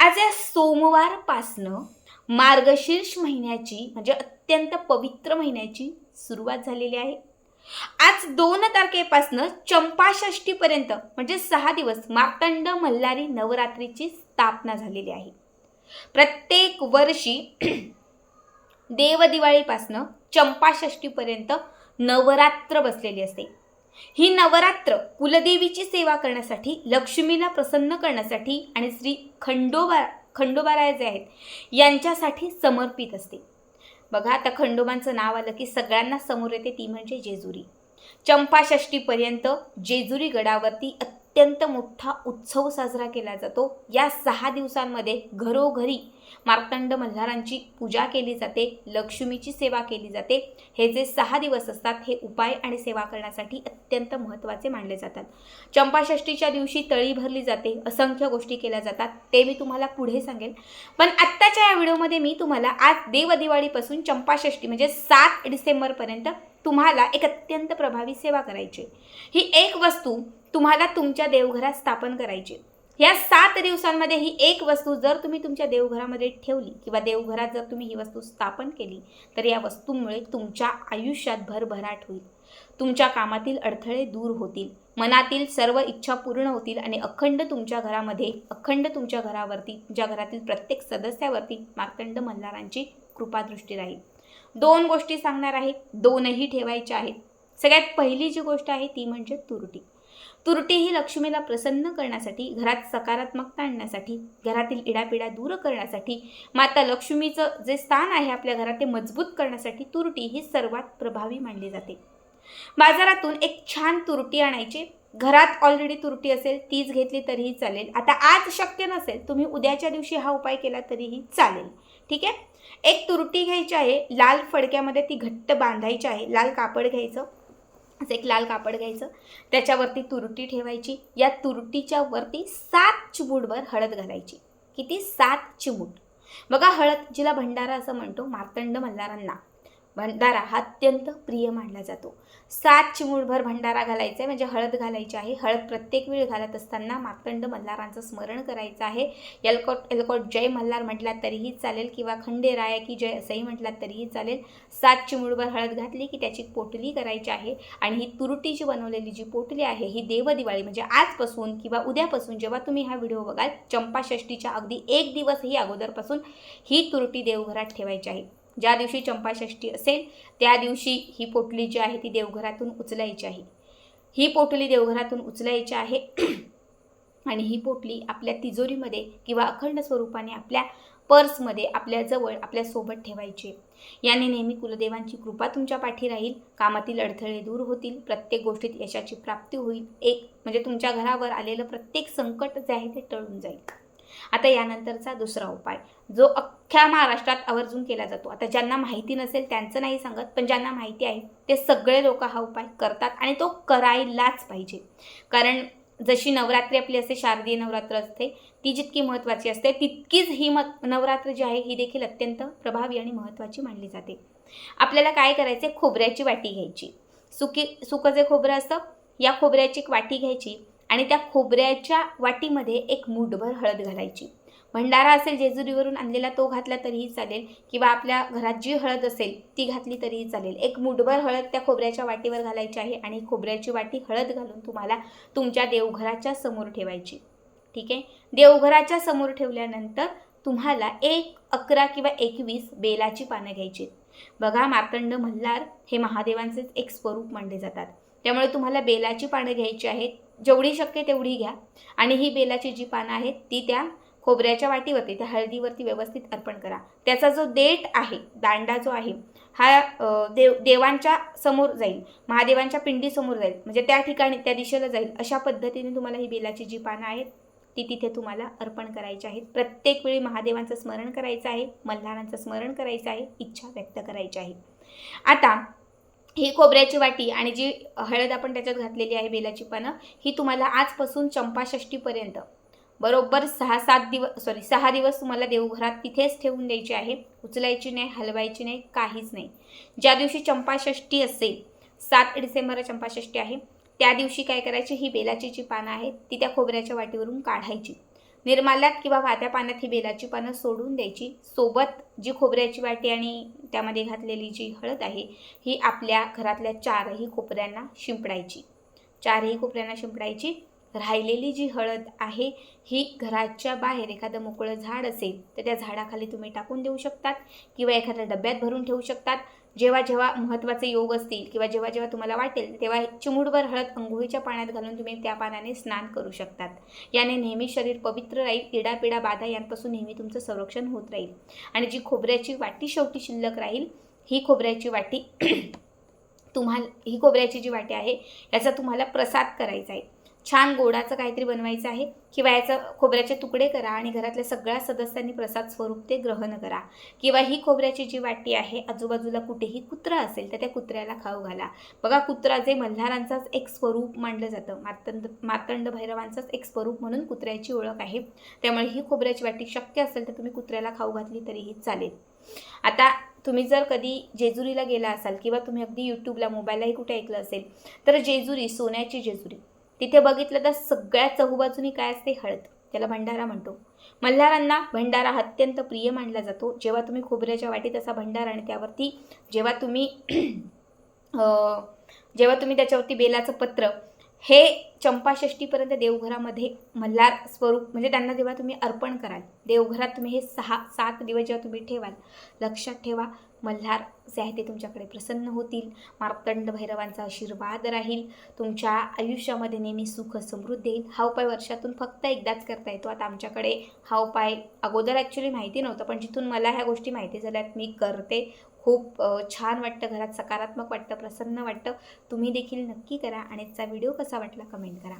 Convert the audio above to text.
आज या सोमवारपासनं मार्गशीर्ष महिन्याची म्हणजे अत्यंत पवित्र महिन्याची सुरुवात झालेली आहे. आज दोन तारखेपासनं चंपाषष्टीपर्यंत म्हणजे सहा दिवस मार्तंड मल्हारी नवरात्रीची स्थापना झालेली आहे. प्रत्येक वर्षी देवदिवाळीपासनं चंपाषष्टीपर्यंत नवरात्र बसलेली असते. ही नवरात्र कुलदेवीची सेवा करण्यासाठी लक्ष्मीला प्रसन्न करण्यासाठी आणि श्री खंडोबा खंडोबाराय जे आहेत यांच्यासाठी समर्पित असते. बघा आता खंडोबांचं नाव आलं की सगळ्यांना समोर येते ती म्हणजे जेजुरी. चंपाषष्टीपर्यंत जेजुरी गडावरती अत्यंत मोठा उत्सव साजरा केला जातो. या सहा दिवसांमध्ये घरोघरी मार्तंड मल्हारांची पूजा केली जाते लक्ष्मीची सेवा केली जाते. हे जे सहा दिवस असतात हे उपाय आणि सेवा करण्यासाठी अत्यंत महत्त्वाचे मानले जातात. चंपाषष्टीच्या दिवशी तळी भरली जाते असंख्य गोष्टी केल्या जातात. ते मी तुम्हाला पुढे सांगेन. पण आत्ताच्या या व्हिडिओमध्ये मी तुम्हाला आज देवदिवाळीपासून चंपाषष्टी म्हणजे सात डिसेंबरपर्यंत तुम्हाला एक अत्यंत प्रभावी सेवा करायची ही एक वस्तू तुम्हाला तुमच्या देवघरात स्थापन करायची. या सात दिवसांमध्ये ही एक वस्तू जर तुम्ही तुमच्या देवघरामध्ये ठेवली किंवा देवघरात जर तुम्ही ही वस्तू स्थापन केली तर या वस्तूमुळे तुमच्या आयुष्यात भरभराट होईल. तुमच्या कामातील अडथळे दूर होतील. मनातील सर्व इच्छा पूर्ण होतील आणि अखंड तुमच्या घरामध्ये अखंड तुमच्या घरावरती तुमच्या घरातील प्रत्येक सदस्यावरती मार्तंड मल्हारांची कृपादृष्टी राहील. दोन गोष्टी सांगणार आहे दोनही ठेवायच्या आहेत. सगळ्यात पहिली जी गोष्ट आहे ती म्हणजे तुरटी. तुरटी ही लक्ष्मीला प्रसन्न करण्यासाठी घरात सकारात्मकता आणण्यासाठी घरातील इडापिडा दूर करण्यासाठी माता लक्ष्मीचं जे स्थान आहे आपल्या घरात ते मजबूत करण्यासाठी तुरटी ही सर्वात प्रभावी मानली जाते. बाजारातून एक छान तुरटी आणायची. घरात ऑलरेडी तुरटी असेल तीच घेतली तरीही चालेल. आता आज शक्य नसेल तुम्ही उद्याच्या दिवशी हा उपाय केला तरीही चालेल. ठीक आहे? एक तुरटी घ्यायची आहे लाल फडक्यामध्ये ती घट्ट बांधायची आहे. लाल कापड घ्यायचं. असं एक लाल कापड घ्यायचं. त्याच्यावरती तुरटी ठेवायची. या तुरटीच्या वरती सात चिमूटभर हळद घालायची. किती? सात चिमूट. बघा हळद जिला भंडारा असं म्हणतो मार्तंड मल्हारांना. भंडारा हा अत्यंत प्रिय मानला जातो. सात चिमूटभर भंडारा घालायचा आहे म्हणजे हळद घालायची आहे. हळद प्रत्येक वेळ घालत असताना मातंड मल्हारांचं स्मरण करायचं आहे. यलकोट एलकोट जय मल्हार म्हटला तरीही चालेल किंवा खंडेराया की जय असंही म्हटला तरीही चालेल. सात चिमूटभर हळद घातली की त्याची पोटली करायची आहे आणि ही तुरटीची बनवलेली जी पोटली आहे ही देवदिवाळी म्हणजे आजपासून किंवा उद्यापासून जेव्हा तुम्ही हा व्हिडिओ बघाल चंपाषष्टीच्या अगदी एक दिवस ही अगोदरपासून ही तुरटी देवघरात ठेवायची आहे. ज्या दिवशी चंपाषष्ठी असेल त्या दिवशी ही पोटली जी आहे ती देवघरातून उचलायची आहे. ही पोटली देवघरातून उचलायची आहे आणि ही पोटली आपल्या तिजोरीमध्ये किंवा अखंड स्वरूपाने आपल्या पर्समध्ये आपल्याजवळ आपल्यासोबत ठेवायचे याने नेहमी कुलदेवांची कृपा तुमच्या पाठी राहील कामातील अडथळे दूर होतील प्रत्येक गोष्टीत यशाची प्राप्ती होईल. एक म्हणजे तुमच्या घरावर आलेलं प्रत्येक संकट जे आहे ते टळून जाईल. आता यानंतरचा दुसरा उपाय जो अख्ख्या महाराष्ट्रात आवर्जून केला जातो. आता ज्यांना माहिती नसेल त्यांचं नाही सांगत पण ज्यांना माहिती आहे ते सगळे लोक हा उपाय करतात आणि तो करायलाच पाहिजे. कारण जशी नवरात्री आपली असते शारदीय नवरात्र असते ती जितकी महत्त्वाची असते तितकीच ही मत नवरात्र जी आहे ही देखील अत्यंत प्रभावी आणि महत्त्वाची मानली जाते. आपल्याला काय करायचे खोबऱ्याची वाटी घ्यायची. सुकी सुकं जे खोबरं असतं या खोबऱ्याची एक वाटी घ्यायची. आणि त्या खोबऱ्याच्या वाटीमध्ये एक मूठभर हळद घालायची. भंडारा असेल जेजुरीवरून आणलेला तो घातला तरीही चालेल किंवा आपल्या घरात जी हळद असेल ती घातली तरीही चालेल. एक मुठभर हळद त्या खोबऱ्याच्या वाटीवर घालायची आहे आणि खोबऱ्याची वाटी हळद घालून तुम्हाला तुमच्या देवघराच्या समोर ठेवायची. ठीक आहे? देवघराच्या समोर ठेवल्यानंतर तुम्हाला एक अकरा किंवा एकवीस बेलाची पानं घ्यायची. बघा मार्तंड मल्हार हे महादेवांचेच एक स्वरूप मानले जातात. त्यामुळे तुम्हाला बेलाची पानं घ्यायची आहेत. जेवढी शक्य तेवढी घ्या. आणि ही बेलाची जी पानं आहेत ती त्या खोबऱ्याच्या वाटीवरती त्या हळदीवरती व्यवस्थित अर्पण करा. त्याचा जो देठ आहे दांडा जो आहे हा देव देवांच्या समोर जाईल. महादेवांच्या पिंडीसमोर जाईल. म्हणजे त्या ठिकाणी त्या दिशेला जाईल. अशा पद्धतीने तुम्हाला ही बेलाची जी पानं आहेत ती तिथे तुम्हाला अर्पण करायची आहेत. प्रत्येक वेळी महादेवांचं स्मरण करायचं आहे मल्हारांचं स्मरण करायचं आहे इच्छा व्यक्त करायची आहे. आता ही खोबऱ्याची वाटी आणि जी हळद आपण त्याच्यात घातलेली आहे बेलाची पानं ही तुम्हाला आजपासून चंपाषष्टीपर्यंत बरोबर सहा सात दिवस सॉरी सहा दिवस तुम्हाला देवघरात तिथेच ठेवून द्यायची आहे. उचलायची नाही हलवायची नाही काहीच नाही. ज्या दिवशी चंपाषष्टी असेल सात डिसेंबर चंपाषष्टी आहे त्या दिवशी काय करायची? ही बेलाची जी पानं आहेत ती त्या खोबऱ्याच्या वाटीवरून काढायची. निर्माल्यात किंवा वाहत्या पाण्यात ही बेलाची पानं सोडून द्यायची. सोबत जी खोबऱ्याची वाटी आणि त्यामध्ये घातलेली जी हळद आहे ही आपल्या घरातल्या चारही कोपऱ्यांना शिंपडायची. चारही कोपऱ्यांना शिंपडायची. राहिलेली जी हळद आहे ही घराच्या बाहेर एखादं मोकळं झाड असेल तर त्या झाडाखाली तुम्ही टाकून देऊ शकतात किंवा एखाद्या डब्यात भरून ठेवू शकतात. जेव्हा जेव्हा महत्त्वाचे योग असतील किंवा जेव्हा जेव्हा तुम्हाला वाटेल तेव्हा चिमुडभर हळद अंघोळीच्या पाण्यात घालून तुम्ही त्या पाण्याने स्नान करू शकतात. याने नेहमी शरीर पवित्र राहील इडापिडा बाधा यांपासून नेहमी तुमचं संरक्षण होत राहील. आणि जी खोबऱ्याची वाटी शेवटी शिल्लक राहील ही खोबऱ्याची वाटी तुम्हाला ही खोबऱ्याची जी वाटी आहे याचा तुम्हाला प्रसाद करायचा आहे. छान गोडाचं काहीतरी बनवायचं आहे. किंवा याचं खोबऱ्याचे तुकडे करा आणि घरातल्या सगळ्या सदस्यांनी प्रसाद स्वरूप ते ग्रहण करा. किंवा ही खोबऱ्याची जी वाटी आहे आजूबाजूला कुठेही कुत्रा असेल तर त्या कुत्र्याला खाऊ घाला. बघा कुत्रा जे मल्हारांचाच एक स्वरूप मानलं जातं. मातंड मातंड भैरवांचाच एक स्वरूप म्हणून कुत्र्याची ओळख आहे. त्यामुळे ही खोबऱ्याची वाटी शक्य असेल तर तुम्ही कुत्र्याला खाऊ घातली तरीही चालेल. आता तुम्ही जर कधी जेजुरीला गेला असाल किंवा तुम्ही अगदी यूट्यूबला मोबाईललाही कुठे ऐकलं असेल तर जेजुरी सोन्याची जेजुरी. तिथे बघितलं तर सगळ्या चहूबाजूनी काय असते? हळद. त्याला भंडारा म्हणतो. मल्हारांना भंडारा अत्यंत प्रिय मानला जातो. जेव्हा तुम्ही खोबऱ्याच्या वाटीत असा भंडारा आणि त्यावरती जेव्हा तुम्ही जेव्हा तुम्ही त्याच्यावरती बेलाचं पत्र हे चंपाषष्टीपर्यंत देवघरामध्ये मल्हार स्वरूप म्हणजे त्यांना जेव्हा तुम्ही अर्पण कराल देवघरात तुम्ही हे सहा सात दिवस जेव्हा तुम्ही ठेवाल लक्षात ठेवा मल्हार जे आहे ते तुमच्याकडे प्रसन्न होतील मार्तंड भैरवांचा आशीर्वाद राहील तुमच्या आयुष्यामध्ये नेहमी सुख समृद्ध येईल. हा उपाय वर्षातून फक्त एकदाच करता येतो. आता आमच्याकडे हा उपाय अगोदर ॲक्च्युली माहिती नव्हतं पण जिथून मला ह्या गोष्टी माहिती झाल्यात मी करते. खूप छान वाटतं घरात सकारात्मक वाटतं प्रसन्न वाटतं. तुम्ही देखील नक्की करा आणि त्याचा व्हिडिओ कसा वाटला कमेंट करा.